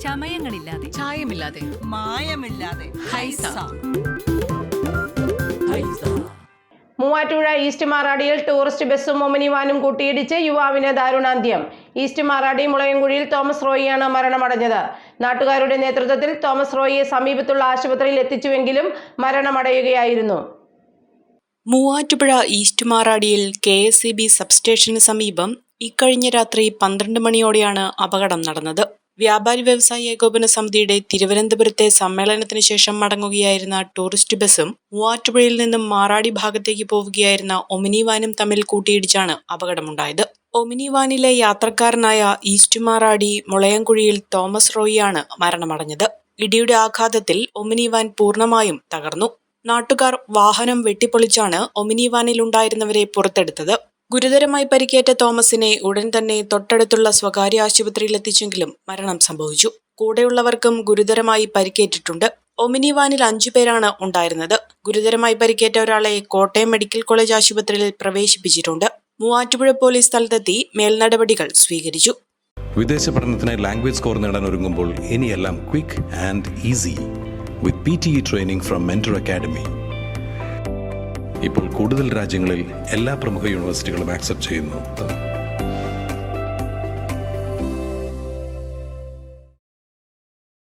ചമയങ്ങളില്ലാതെ. ചായമില്ലാതെ. മായമില്ലാതെ. ഹൈസ. മൂവാറ്റുപുഴ ഈസ്റ്റ് മാറാടിയിൽ ടൂറിസ്റ്റ് ബസ്സും ഒമിനി വാനും കൂട്ടിയിടിച്ച് യുവാവിന് ദാരുണാന്ത്യം. ഈസ്റ്റ് മാറാടി മുളയൻകുഴിയിൽ തോമസ് റോയിയാണ് മരണമടഞ്ഞത്. നാട്ടുകാരുടെ നേതൃത്വത്തിൽ തോമസ് റോയിയെ സമീപത്തുള്ള ആശുപത്രിയിൽ എത്തിച്ചുവെങ്കിലും മരണമടയുകയായിരുന്നു. മൂവാറ്റുപുഴ ഈസ്റ്റ് മാറാടിയിൽ കെ എസ് സി ബി സബ്സ്റ്റേഷന് സമീപം ഇക്കഴിഞ്ഞ രാത്രി പന്ത്രണ്ട് മണിയോടെയാണ് അപകടം നടന്നത്. വ്യാപാരി വ്യവസായി ഏകോപന സമിതിയുടെ തിരുവനന്തപുരത്തെ സമ്മേളനത്തിന് ശേഷം മടങ്ങുകയായിരുന്ന ടൂറിസ്റ്റ് ബസ്സും മൂവാറ്റുപുഴയിൽ നിന്നും മാറാടി ഭാഗത്തേക്ക് പോവുകയായിരുന്ന ഒമിനി വാനും തമ്മിൽ കൂട്ടിയിടിച്ചാണ് അപകടമുണ്ടായത്. ഒമിനി വാനിലെ യാത്രക്കാരനായ ഈസ്റ്റ് മാറാടി മുളയംകുഴിയിൽ തോമസ് റോയിയാണ് മരണമടഞ്ഞത്. ഇടിയുടെ ആഘാതത്തിൽ ഒമിനി വാൻ പൂർണമായും തകർന്നു. നാട്ടുകാർ വാഹനം വെട്ടിപ്പൊളിച്ചാണ് ഒമിനി വാനിലുണ്ടായിരുന്നവരെ പുറത്തെടുത്തത്. ഗുരുതരമായി പരിക്കേറ്റ തോമസിനെ ഉടൻ തന്നെ തൊട്ടടുത്തുള്ള സ്വകാര്യ ആശുപത്രിയിൽ എത്തിച്ചെങ്കിലും മരണം സംഭവിച്ചു. കൂടെയുള്ളവർക്കും ഗുരുതരമായി പരിക്കേറ്റിട്ടുണ്ട്. ഒമിനി വാനിൽ അഞ്ചു പേരാണ് ഉണ്ടായിരുന്നത്. ഗുരുതരമായി പരിക്കേറ്റ ഒരാളെ കോട്ടയം മെഡിക്കൽ കോളേജ് ആശുപത്രിയിൽ പ്രവേശിപ്പിച്ചിട്ടുണ്ട്. മൂവാറ്റുപുഴ പോലീസ് സ്ഥലത്തെത്തി മേൽനടപടികൾ സ്വീകരിച്ചു. വിദേശ പഠനത്തിനായി ലാംഗ്വേജ് സ്കോർ നേടാൻ ഒരുങ്ങുമ്പോൾ ഇനിയെല്ലാം quick and easy with P T E training from mentor academy ഇപ്പോൾ കൂടുതൽ രാജ്യങ്ങളിൽ എല്ലാ പ്രമുഖ യൂണിവേഴ്സിറ്റികളും ആക്സെപ്റ്റ് ചെയ്യുന്നു.